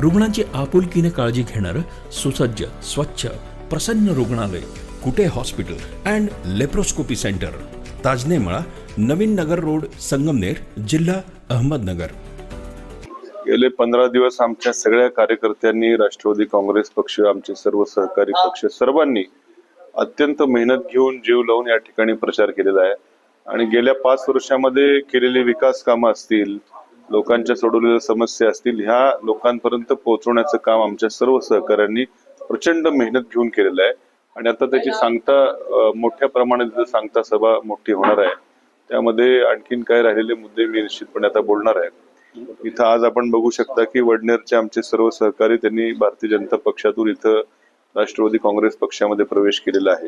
रुग्णांची आपुलकीने काळजी घेणारं सुसज्ज स्वच्छ प्रसन्न रुग्णालय Kute hospital and laparoscopy centre Tajnemala Naveen Nagar road Sangamner जिल्हा अहमदनगर. गेले पंधरा दिवस आमच्या सगळ्या कार्यकर्त्यांनी राष्ट्रवादी काँग्रेस पक्ष आमचे सर्व सहकारी पक्ष सर्वांनी अत्यंत मेहनत घेऊन जीव लावून या ठिकाणी प्रचार केलेला आहे. आणि गेल्या पाच वर्षामध्ये केलेली विकास कामं असतील लोकांच्या सोडवलेल्या समस्या असतील ह्या लोकांपर्यंत पोहोचवण्याचं काम आमच्या सर्व सहकाऱ्यांनी प्रचंड मेहनत घेऊन केलेलं आहे. आणि आता त्याची सांगता मोठ्या प्रमाणात सांगता सभा मोठी होणार आहे. त्यामध्ये आणखीन काय राहिलेले मुद्दे मी निश्चितपणे आता बोलणार आहे. इथं आज आपण बघू शकता की वडनेरचे आमचे सर्व सहकारी त्यांनी भारतीय जनता पक्षातून इथं राष्ट्रवादी काँग्रेस पक्षामध्ये प्रवेश केलेला आहे.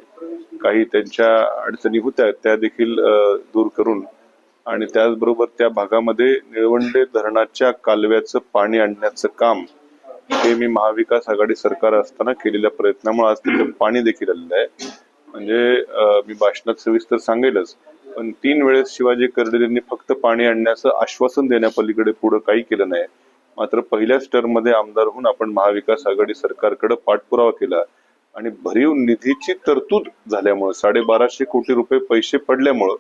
काही त्यांच्या अडचणी होत्या त्या देखील दूर करून आणि त्याचबरोबर त्या भागामध्ये निळवंडे धरणाच्या कालव्याचं पाणी आणण्याचं काम हे मी महाविकास आघाडी सरकार असताना केलेल्या प्रयत्नामुळे आज तिथं पाणी देखील आलेलं आहे. म्हणजे मी भाषणात सविस्तर सांगेलच. पण तीन वेळेस शिवाजी कर्डिल यांनी फक्त पाणी आणण्याचं आश्वासन देण्यापलीकडे पुढे काही केलं नाही. मात्र पहिल्याच टर्ममध्ये आमदार होऊन आपण महाविकास आघाडी सरकारकडे पाठपुरावा केला. आणि भरीव निधीची तरतूद झाल्यामुळं साडेबाराशे कोटी रुपये पैसे पडल्यामुळं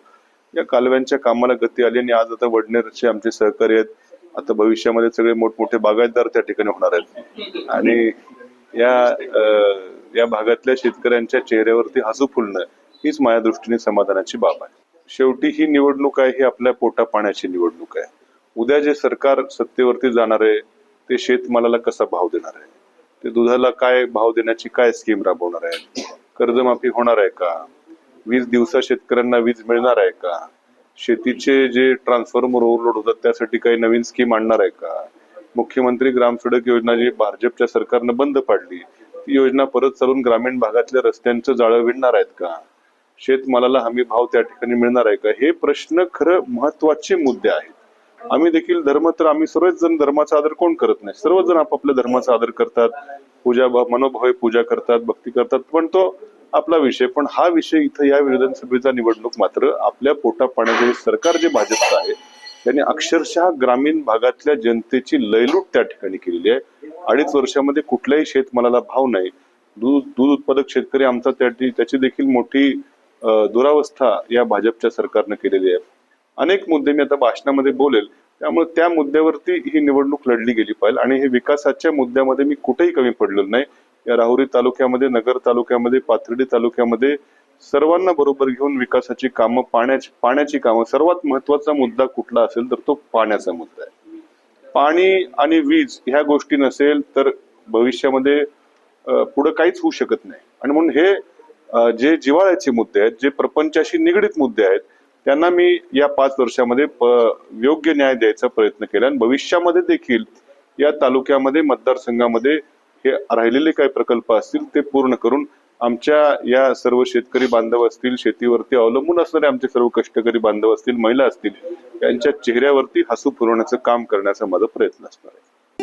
या कालव्यांच्या कामाला गती आली आणि आज आता वडनेरचे आमचे सहकारी आहेत. आता भविष्यामध्ये सगळे मोठमोठे बागायतदार त्या ठिकाणी होणार आहेत. आणि या या भागातल्या शेतकऱ्यांच्या चेहऱ्यावरती हसू फुलणं हीच माझ्या दृष्टीने समाधानाची बाब आहे. शेवटी ही निवडणूक आहे ही आपल्या पोटा पाण्याची निवडणूक आहे. उद्या जे सरकार सत्तेवरती जाणार आहे ते शेतमालाला कसा भाव देणार आहे? ते दुधाला काय भाव देण्याची काय स्कीम राबवणार आहे? कर्जमाफी होणार आहे का? वीस दिवसा शेतकऱ्यांना वीज मिळणार आहे का? शेतीचे जे ट्रान्सफॉर्मर ओव्हरलोड होतात त्यासाठी काही नवीन स्कीम आणणार आहे का? मुख्यमंत्री ग्राम सडक योजना जी भाजपच्या सरकारनं बंद पाडली ती योजना परत चालून ग्रामीण भागातल्या रस्त्यांचं जाळं विणणार आहेत का? शेतमालाला हमी भाव त्या ठिकाणी मिळणार आहे का? हे प्रश्न खरं महत्त्वाचे मुद्दे आहेत. आम्ही देखील धर्म तर आम्ही सर्वच जण धर्माचा आदर कोण करत नाही? सर्वजण आपापल्या धर्माचा आदर करतात. पूजा मनोभावे पूजा करतात भक्ती करतात पण तो आपला विषय पण हा विषय इथं या विधानसभेचा निवडणूक मात्र आपल्या पोटा पाण्याचे सरकार जे भाजपचं आहे त्यांनी अक्षरशः ग्रामीण भागातल्या जनतेची लयलूट त्या ठिकाणी केलेली आहे. अडीच वर्षामध्ये कुठल्याही शेतमालाला भाव नाही. दूध दूध उत्पादक शेतकरी आमचा त्याची देखील मोठी दुरावस्था या भाजपच्या सरकारनं केलेली आहे. अनेक मुद्दे मी आता भाषणामध्ये बोलेल त्यामुळे त्या मुद्द्यावरती ही निवडणूक लढली गेली पाहिजे आणि हे विकासाच्या मुद्द्यामध्ये मी कुठेही कमी पडलेलो नाही. या राहुरी तालुक्यामध्ये नगर तालुक्यामध्ये पाथर्डी तालुक्यामध्ये सर्वांना बरोबर घेऊन विकासाची कामं पाण्याची पाण्याची कामं. सर्वात महत्त्वाचा मुद्दा कुठला असेल तर तो पाण्याचा मुद्दा आहे. पाणी आणि वीज ह्या गोष्टी नसेल तर भविष्यामध्ये पुढे काहीच होऊ शकत नाही. आणि म्हणून हे जे जिव्हाळ्याचे मुद्दे आहेत जे प्रपंचाशी निगडीत मुद्दे आहेत त्यांना मी या पाच वर्षामध्ये प- योग्य न्याय द्यायचा प्रयत्न केला. आणि भविष्यामध्ये देखील या तालुक्यामध्ये मतदारसंघामध्ये हे राहिलेले काही प्रकल्प असतील ते पूर्ण करून आमच्या या सर्व शेतकरी बांधव असतील शेतीवरती अवलंबून असणारे आमचे सर्व कष्टकरी बांधव असतील महिला असतील यांच्या चेहऱ्यावरती हसू पुरवण्याचं काम करण्याचा माझा प्रयत्न असणार आहे.